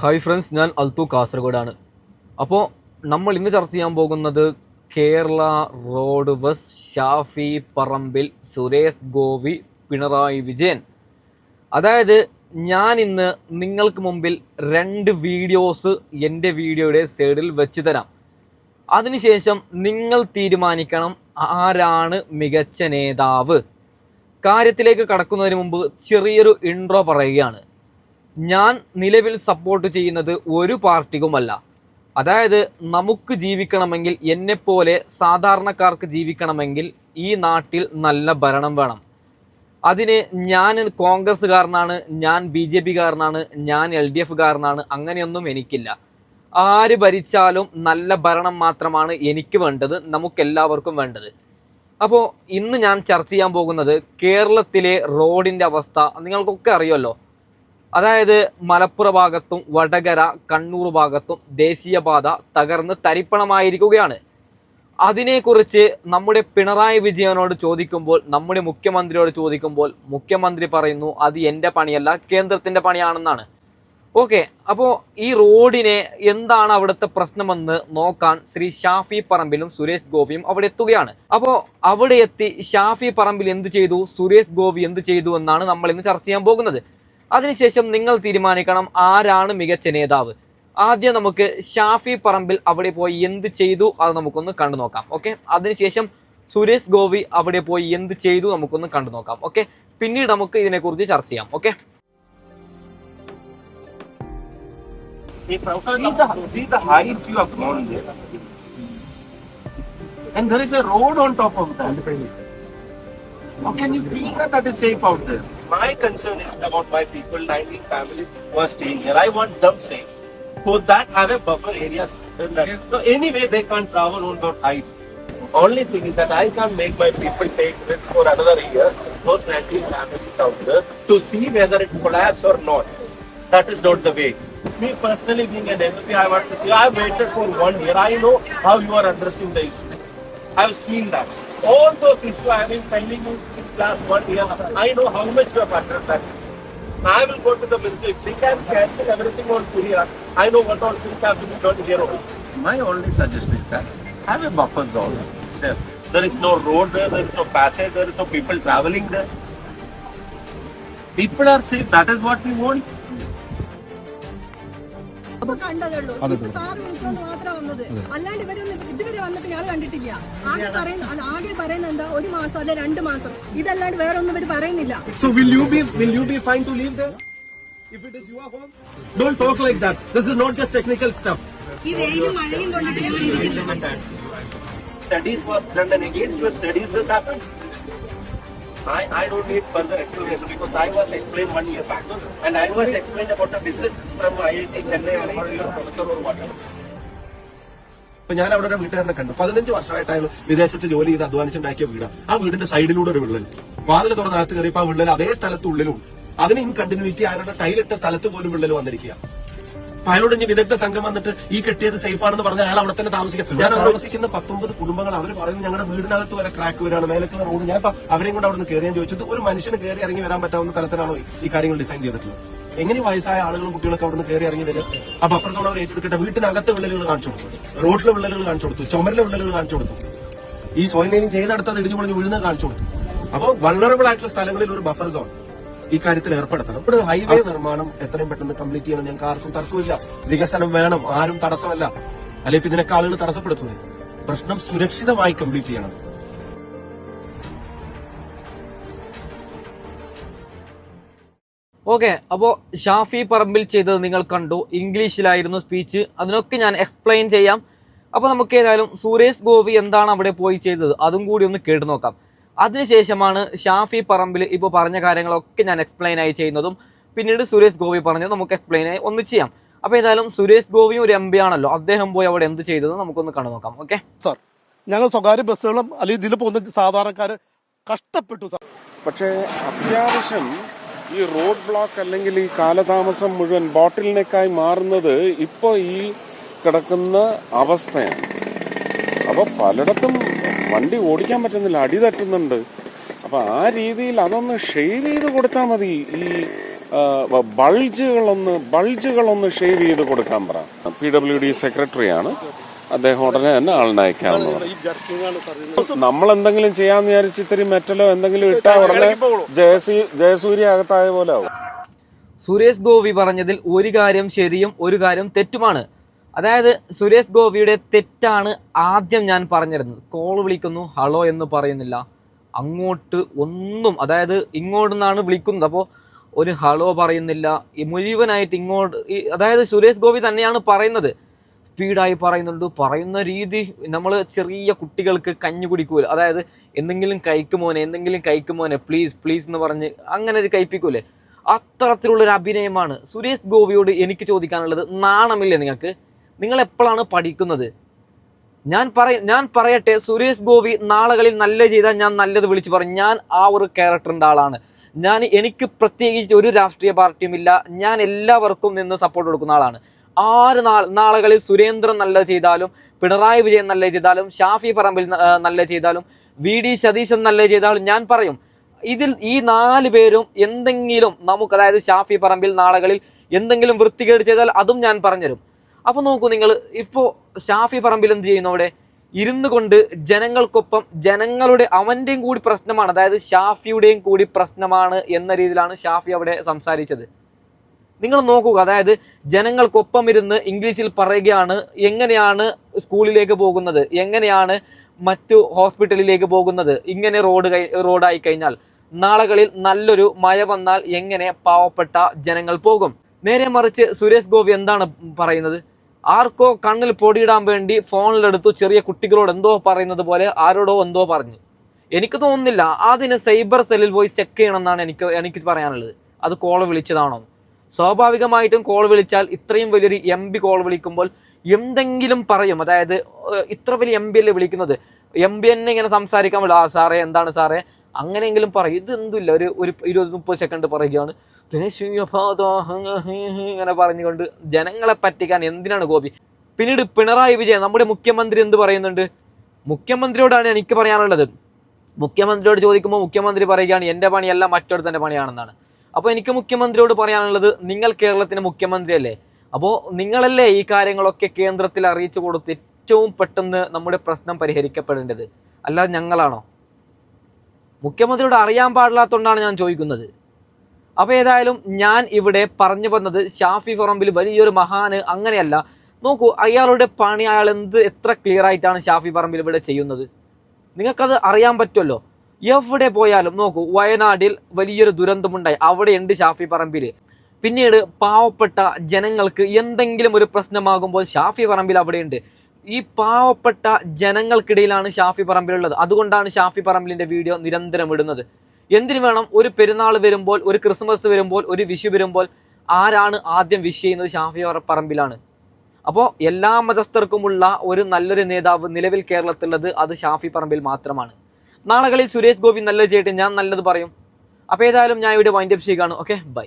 Hi friends ഞാൻ അൽത്തു കാസർഗോഡാണ്. അപ്പോൾ നമ്മൾ ഇന്ന് ചർച്ച ചെയ്യാൻ പോകുന്നത് കേരള റോഡ് ബസ് ഷാഫി പറമ്പിൽ സുരേഷ് ഗോവി പിണറായി വിജയൻ. അതായത് ഞാൻ ഇന്ന് നിങ്ങൾക്ക് മുമ്പിൽ രണ്ട് വീഡിയോസ് എന്റെ വീഡിയോയുടെ സൈഡിൽ വെച്ച് തരാം. അതിനുശേഷം നിങ്ങൾ തീരുമാനിക്കണം ആരാണ് മികച്ച നേതാവ്. കാര്യത്തിലേക്ക് കടക്കുന്നതിന് മുമ്പ് ചെറിയൊരു ഇൻട്രോ പറയുകയാണ്. ഞാൻ നിലവിൽ സപ്പോർട്ട് ചെയ്യുന്നത് ഒരു പാർട്ടിക്കുമല്ല. അതായത് നമുക്ക് ജീവിക്കണമെങ്കിൽ എന്നെപ്പോലെ സാധാരണക്കാർക്ക് ജീവിക്കണമെങ്കിൽ ഈ നാട്ടിൽ നല്ല ഭരണം വേണം. അതിന് ഞാൻ കോൺഗ്രസ്സുകാരനാണ് ഞാൻ ബി ജെ പിക്കാരനാണ് ഞാൻ എൽ ഡി എഫുകാരനാണ് അങ്ങനെയൊന്നും എനിക്കില്ല. ആര് ഭരിച്ചാലും നല്ല ഭരണം മാത്രമാണ് എനിക്ക് വേണ്ടത് നമുക്കെല്ലാവർക്കും വേണ്ടത്. അപ്പോൾ ഇന്ന് ഞാൻ ചർച്ച ചെയ്യാൻ പോകുന്നത് കേരളത്തിലെ റോഡിന്റെ അവസ്ഥ നിങ്ങൾക്കൊക്കെ അറിയുമല്ലോ. അതായത് മലപ്പുറ ഭാഗത്തും വടകര കണ്ണൂർ ഭാഗത്തും ദേശീയപാത തകർന്ന് തരിപ്പണമായിരിക്കുകയാണ്. അതിനെക്കുറിച്ച് നമ്മുടെ പിണറായി വിജയനോട് ചോദിക്കുമ്പോൾ നമ്മുടെ മുഖ്യമന്ത്രിയോട് ചോദിക്കുമ്പോൾ മുഖ്യമന്ത്രി പറയുന്നു അത് എന്റെ പണിയല്ല കേന്ദ്രത്തിന്റെ പണിയാണെന്നാണ്. ഓക്കെ അപ്പോൾ ഈ റോഡിനെ എന്താണ് അവിടുത്തെ പ്രശ്നമെന്ന് നോക്കാൻ ശ്രീ ഷാഫി പറമ്പിലും സുരേഷ് ഗോപിയും അവിടെ എത്തുകയാണ്. അപ്പോൾ അവിടെ എത്തി ഷാഫി പറമ്പിൽ എന്ത് ചെയ്തു? സുരേഷ് ഗോപി എന്ത് ചെയ്തു എന്നാണ് നമ്മൾ ഇന്ന് ചർച്ച ചെയ്യാൻ പോകുന്നത്. അതിനുശേഷം നിങ്ങൾ തീരുമാനിക്കണം ആരാണ് മികച്ച നേതാവ് ആദ്യം നമുക്ക് ഷാഫി പറമ്പിൽ അവിടെ പോയി എന്ത് ചെയ്തു അത് നമുക്കൊന്ന് കണ്ടു നോക്കാം ഓക്കെ അതിനുശേഷം സുരേഷ് ഗോവി അവിടെ പോയി എന്ത് ചെയ്തു നമുക്കൊന്ന് കണ്ടു നോക്കാം ഓക്കെ പിന്നീട് നമുക്ക് ഇതിനെക്കുറിച്ച് ചർച്ച ചെയ്യാം okay. And there is a road on top of that. How can you feel that that is safe out there? My concern is about my people, 19 families who are staying here. I want them safe. For that, have a buffer area. So anyway, they can't travel on those heights. Only thing is that I can't make my people take risk for another year, those 19 families out there, to see whether it collapse or not. That is not the way. Me personally being an MP, I want to say, I waited for one year. I know how you are addressing the issue. I have seen that. All those issues I have been pending in since last one year. I know how much you have addressed that. I will go to the ministry. If can cancel everything on Syria, I know what all things have to be done here also. My only suggestion is that have a buffer zone. There. There is no road there, there is no passage, there is no people traveling there. People are safe, that is what we want. ഇപ്പൊ കണ്ടതുള്ളൂ sir വിളിച്ചോണ്ട് മാത്രം വന്നത് അല്ലാണ്ട് ഇവരൊന്നും ഇതുവരെ വന്നിട്ട് ഞങ്ങൾ കണ്ടിട്ടില്ല ആകെ പറയുന്ന അല്ല, ആകെ പറയുന്നത് എന്താ ഒരു മാസം അല്ല രണ്ട് മാസം ഇതല്ലാണ്ട് വേറെ ഒന്നും ഇവർ പറയുന്നില്ല So will you be will you be fine to leave there? If it is your home? Don't talk like that. This is not just technical stuff. Studies was done and against your studies this happened. I, I don't need further explanation because I was explained one year back. And I was explained about a visit from IIT Chennai and professor or whatever. ഞാൻ അവിടെ ഒരു വീട്ടുകാരനെ കണ്ടു. പതിനഞ്ച് വർഷമായിട്ടാണ് വിദേശത്ത് ജോലി ചെയ്ത് അധ്വാനിച്ചുണ്ടാക്കിയ വീട് ആ വീടിന്റെ സൈഡിലൂടെ ഒരു വിള്ളൽ. വാതിൽ തുറന്ന അകത്ത് കയറിയപ്പോ ആ വിള്ളൽ അതേ സ്ഥലത്തുള്ളിലും. അതിന് ഇൻ കണ്ടിന്യൂറ്റി അയാളുടെ ടൈലിട്ട സ്ഥലത്ത് പോലും വിള്ളൽ വന്നിരിക്കുക ഇനി വിദഗ്ധ സംഘം വന്നിട്ട് ഈ കെട്ടിയത് സേഫ് ആണെന്ന് പറഞ്ഞാൽ അയാൾ അവിടെ തന്നെ താമസിക്കും ഞാൻ താമസിക്കുന്ന പത്തൊമ്പത് കുടുംബങ്ങൾ അവർ പറയുന്നത് ഞങ്ങളുടെ വീടിനകത്ത് വരെ ക്രാക്ക് വരാണ് മേലക്കുള്ള റോഡ് ഞാൻ അവരെയും കൊണ്ട് അവിടെ നിന്ന് കയറിയാൻ ചോദിച്ചത് ഒരു മനുഷ്യന് കയറി ഇറങ്ങി വരാൻ പറ്റാവുന്ന തരത്തിലാണോ ഈ കാര്യങ്ങൾ ഡിസൈൻ ചെയ്തിട്ടുള്ളത്? എങ്ങനെ വയസ്സായ ആളുകളും കുട്ടികളൊക്കെ അവിടെ നിന്ന് കയറി ഇറങ്ങി വരും ആ ബഫർ അവർ ഏറ്റെടുക്കട്ടെ. വീട്ടിനകത്ത് വിള്ളലുകൾ കാണിച്ചു കൊടുത്തു. റോഡിലെ വിള്ളലുകൾ കാണിച്ചു കൊടുത്തു. ചുമരിലെ വിള്ളലുകൾ കാണിച്ചു കൊടുത്തു. ഈ സോയിൽ ലൈനിങ് ചെയ്തെടുത്തത് ഇടിഞ്ഞു പൊളിഞ്ഞ് വീഴുന്നത് കാണിച്ചു കൊടുത്തു. അപ്പോൾ വൾണറബിൾ ആയിട്ടുള്ള സ്ഥലങ്ങളിൽ ഒരു ബഫർ സോൺ ഈ കാര്യത്തിൽ ഏർപ്പെടുത്തണം. ഇവിടെ ഹൈവേ നിർമ്മാണം എത്രയും പെട്ടെന്ന് കംപ്ലീറ്റ് ചെയ്യണം ഞങ്ങൾക്ക് ആർക്കും തർക്കമില്ല വികസനം വേണം ആരും തടസ്സമല്ല. അല്ലെങ്കിൽ ഇതിനൊക്കെ ആളുകൾ തടസ്സപ്പെടുത്തുന്നത്. പ്രശ്നം സുരക്ഷിതമായി കംപ്ലീറ്റ് ചെയ്യണം. ഓക്കെ അപ്പോൾ ഷാഫി പറമ്പിൽ ചെയ്തത് നിങ്ങൾ കണ്ടു. ഇംഗ്ലീഷിലായിരുന്നു സ്പീച്ച് അതിനൊക്കെ ഞാൻ എക്സ്പ്ലെയിൻ ചെയ്യാം. അപ്പോൾ നമുക്ക് ഏതായാലും സുരേഷ് ഗോപി എന്താണ് അവിടെ പോയി ചെയ്തത്? അതും കൂടി ഒന്ന് കേട്ടു നോക്കാം. അതിനുശേഷമാണ് ഷാഫി പറമ്പിൽ ഇപ്പോൾ പറഞ്ഞ കാര്യങ്ങളൊക്കെ ഞാൻ എക്സ്പ്ലെയിൻ ആയി ചെയ്യുന്നതും പിന്നീട് സുരേഷ് ഗോപി പറഞ്ഞത് നമുക്ക് എക്സ്പ്ലെയിൻ ആയി ഒന്ന് ചെയ്യാം. അപ്പോൾ ഏതായാലും സുരേഷ് ഗോപിയും ഒരു എം പി ആണല്ലോ. അദ്ദേഹം പോയി അവിടെ എന്ത് ചെയ്തത് നമുക്കൊന്ന് കണ്ടു നോക്കാം. ഓക്കെ സാർ ഞങ്ങൾ സ്വകാര്യ ബസ്സുകളും അല്ലെങ്കിൽ ഇതിൽ പോകുന്ന സാധാരണക്കാർ കഷ്ടപ്പെട്ടു സാർ പക്ഷേ അത്യാവശ്യം ഈ റോഡ് ബ്ലോക്ക് അല്ലെങ്കിൽ ഈ കാലതാമസം മുഴുവൻ ബോട്ടിൽ നെക്കായി മാറുന്നത് ഇപ്പോൾ ഈ കിടക്കുന്ന അവസ്ഥയാണ്. അപ്പോൾ പലയിടത്തും വണ്ടി ഓടിക്കാൻ പറ്റുന്നില്ല അടി തട്ടുന്നുണ്ട്. അപ്പൊ ആ രീതിയിൽ അതൊന്ന് ഷെയ്വ് ചെയ്ത് കൊടുത്താൽ മതി. ഈ ബൾജുകളൊന്ന് ബൾജുകളൊന്ന് ഷെയ്വ് ചെയ്ത് കൊടുക്കാൻ പറ. പി ഡബ്ല്യു ഡി സെക്രട്ടറിയാണ് അദ്ദേഹം ഉടനെ തന്നെ ആളിനെ അയക്കാവുന്നതാണ് ഈ ജർക്കിംഗ് ആണ് സാർ നമ്മൾ എന്തെങ്കിലും ചെയ്യാന്ന് വിചാരിച്ച് ഇത്തിരി മെറ്റലോ എന്തെങ്കിലും ഇട്ടാ ഉടനെ ജയസി ജയസൂര്യ അകത്തായ പോലെ ആവും. സുരേഷ് ഗോപി പറഞ്ഞതിൽ ഒരു കാര്യം ശരിയും ഒരു കാര്യം തെറ്റുമാണ്. അതായത് സുരേഷ് ഗോപിയുടെ തെറ്റാണ് ആദ്യം ഞാൻ പറഞ്ഞിരുന്നത്. കോൾ വിളിക്കുന്നു ഹലോ എന്ന് പറയുന്നില്ല. അങ്ങോട്ട് ഒന്നും അതായത് ഇങ്ങോട്ട് നിന്നാണ് വിളിക്കുന്നത്. അപ്പോൾ ഒരു ഹലോ പറയുന്നില്ല. മുഴുവനായിട്ട് ഇങ്ങോട്ട് അതായത് സുരേഷ് ഗോപി തന്നെയാണ് പറയുന്നത്. സ്പീഡായി പറയുന്നുണ്ട്. പറയുന്ന രീതി നമ്മൾ ചെറിയ കുട്ടികൾക്ക് കഞ്ഞി കുടിക്കൂല. അതായത് എന്തെങ്കിലും കഴിക്കുമോനെ എന്തെങ്കിലും കഴിക്കുമോനെ പ്ലീസ് പ്ലീസ് എന്ന് പറഞ്ഞ് അങ്ങനെ ഒരു കഴിപ്പിക്കൂലേ. അത്തരത്തിലുള്ളൊരു അഭിനയമാണ് സുരേഷ് ഗോപിയോട് എനിക്ക് ചോദിക്കാനുള്ളത് നാണമില്ലേ നിങ്ങൾക്ക്? നിങ്ങൾ എപ്പോഴാണ് പഠിക്കുന്നത്? ഞാൻ പറയ ഞാൻ പറയട്ടെ സുരേഷ് ഗോപി നാളുകളിൽ നല്ല ചെയ്താൽ ഞാൻ നല്ലത് വിളിച്ചു പറയും. ഞാൻ ആ ഒരു ക്യാരക്ടറിന്റെ ആളാണ്. ഞാൻ എനിക്ക് പ്രത്യേകിച്ച് ഒരു രാഷ്ട്രീയ പാർട്ടിയുമില്ല. ഞാൻ എല്ലാവർക്കും നിന്ന് സപ്പോർട്ട് കൊടുക്കുന്ന ആളാണ്. ആറ് നാൾ നാളുകളിൽ സുരേന്ദ്രൻ നല്ലത് ചെയ്താലും പിണറായി വിജയൻ നല്ല ചെയ്താലും ഷാഫി പറമ്പിൽ നല്ല ചെയ്താലും വി ഡി സതീശൻ നല്ല ചെയ്താലും ഞാൻ പറയും. ഇതിൽ ഈ നാല് പേരും എന്തെങ്കിലും നമുക്ക് അതായത് ഷാഫി പറമ്പിൽ നാളുകളിൽ എന്തെങ്കിലും വൃത്തികേട് ചെയ്താൽ അതും ഞാൻ പറഞ്ഞുതരും. അപ്പൊ നോക്കൂ നിങ്ങൾ ഇപ്പോ ഷാഫി പറമ്പിൽ എന്ത് ചെയ്യുന്നു അവിടെ? ഇരുന്നു കൊണ്ട് ജനങ്ങൾക്കൊപ്പം ജനങ്ങളുടെ അവന്റെയും കൂടി പ്രശ്നമാണ് അതായത് ഷാഫിയുടെയും കൂടി പ്രശ്നമാണ് എന്ന രീതിയിലാണ് ഷാഫി അവിടെ സംസാരിച്ചത്. നിങ്ങൾ നോക്കുക അതായത് ജനങ്ങൾക്കൊപ്പം ഇരുന്ന് ഇംഗ്ലീഷിൽ പറയുകയാണ് എങ്ങനെയാണ് സ്കൂളിലേക്ക് പോകുന്നത് എങ്ങനെയാണ് മറ്റു ഹോസ്പിറ്റലിലേക്ക് പോകുന്നത് ഇങ്ങനെ റോഡ് റോഡായി കഴിഞ്ഞാൽ നാളുകളിൽ നല്ലൊരു മഴ വന്നാൽ എങ്ങനെ പാവപ്പെട്ട ജനങ്ങൾ പോകും? നേരെ മറിച്ച് സുരേഷ് ഗോപി എന്താണ് പറയുന്നത്? ആർക്കോ കണ്ണിൽ പൊടിയിടാൻ വേണ്ടി ഫോണിലെടുത്തു ചെറിയ കുട്ടികളോട് എന്തോ പറയുന്നത് പോലെ ആരോടോ എന്തോ പറഞ്ഞു. എനിക്ക് തോന്നുന്നില്ല അതിന് സൈബർ സെല്ലിൽ പോയി ചെക്ക് ചെയ്യണമെന്നാണ് എനിക്ക് എനിക്ക് പറയാനുള്ളത്. അത് കോൾ വിളിച്ചതാണോ? സ്വാഭാവികമായിട്ടും കോൾ വിളിച്ചാൽ ഇത്രയും വലിയൊരു എം ബി കോൾ വിളിക്കുമ്പോൾ എന്തെങ്കിലും പറയും. അതായത് ഇത്ര വലിയ എം ബി അല്ലേ വിളിക്കുന്നത്? എം ബി എന്നെ ഇങ്ങനെ സംസാരിക്കാൻ പറ്റില്ല ആ സാറേ എന്താണ് സാറേ? അങ്ങനെയെങ്കിലും പറയും. ഇതെന്തുമില്ല ഒരു ഒരു ഇരുപത് മുപ്പത് സെക്കൻഡ് പറയുകയാണ്. ഇങ്ങനെ പറഞ്ഞുകൊണ്ട് ജനങ്ങളെ പറ്റിക്കാൻ എന്തിനാണ് ഗോപി പിന്നീട് പിണറായി വിജയൻ നമ്മുടെ മുഖ്യമന്ത്രി എന്ത് പറയുന്നുണ്ട് മുഖ്യമന്ത്രിയോടാണ് എനിക്ക് പറയാനുള്ളത് മുഖ്യമന്ത്രിയോട് ചോദിക്കുമ്പോൾ മുഖ്യമന്ത്രി പറയുകയാണ് എന്റെ പണിയല്ല മറ്റൊരുത്തന്റെ പണിയാണെന്നാണ് അപ്പോൾ എനിക്ക് മുഖ്യമന്ത്രിയോട് പറയാനുള്ളത് നിങ്ങൾ കേരളത്തിന് മുഖ്യമന്ത്രിയല്ലേ അപ്പോൾ നിങ്ങളല്ലേ ഈ കാര്യങ്ങളൊക്കെ കേന്ദ്രത്തിൽ അറിയിച്ചു കൊടുത്ത് ഏറ്റവും പെട്ടെന്ന് നമ്മുടെ പ്രശ്നം പരിഹരിക്കപ്പെടേണ്ടത് അല്ലാതെ ഞങ്ങളാണോ മുഖ്യമന്ത്രിയോട് അറിയാൻ പാടില്ലാത്തതുകൊണ്ടാണ് ഞാൻ ചോദിക്കുന്നത്. അപ്പോൾ ഏതായാലും ഞാൻ ഇവിടെ പറഞ്ഞു വന്നത് ഷാഫി ഫറമ്പിൽ വലിയൊരു മഹാന് അങ്ങനെയല്ല. നോക്കൂ അയാളുടെ പണി അയാൾ എന്ത് എത്ര ക്ലിയർ ആയിട്ടാണ് ഷാഫി പറമ്പിൽ ഇവിടെ ചെയ്യുന്നത്? നിങ്ങൾക്കത് അറിയാൻ പറ്റുമല്ലോ? എവിടെ പോയാലും നോക്കൂ വയനാട്ടിൽ വലിയൊരു ദുരന്തമുണ്ടായി. അവിടെയുണ്ട് ഷാഫി പറമ്പിൽ പിന്നീട് പാവപ്പെട്ട ജനങ്ങൾക്ക് എന്തെങ്കിലും ഒരു പ്രശ്നമാകുമ്പോൾ ഷാഫി പറമ്പിൽ അവിടെയുണ്ട്. ഈ പാവപ്പെട്ട ജനങ്ങൾക്കിടയിലാണ് ഷാഫി പറമ്പിലുള്ളത്. അതുകൊണ്ടാണ് ഷാഫി പറമ്പിലിന്റെ വീഡിയോ നിരന്തരം ഇടുന്നത്. എന്തിനു വേണം ഒരു പെരുന്നാൾ വരുമ്പോൾ ഒരു ക്രിസ്മസ് വരുമ്പോൾ ഒരു വിഷു വരുമ്പോൾ ആരാണ് ആദ്യം വിഷ് ചെയ്യുന്നത് ഷാഫി പറമ്പിലാണ്? അപ്പോൾ എല്ലാ മതസ്ഥർക്കുമുള്ള ഒരു നല്ലൊരു നേതാവ് നിലവിൽ കേരളത്തിലുള്ളത് അത് ഷാഫി പറമ്പിൽ മാത്രമാണ്. നാളകളിൽ സുരേഷ് ഗോപി നല്ലത് ചെയ്തിട്ട് ഞാൻ നല്ലത് പറയും. അപ്പോൾ ഏതായാലും ഞാൻ ഇവിടെ വൈൻഡപ്പ് ചെയ്യുകയാണ്. Okay bye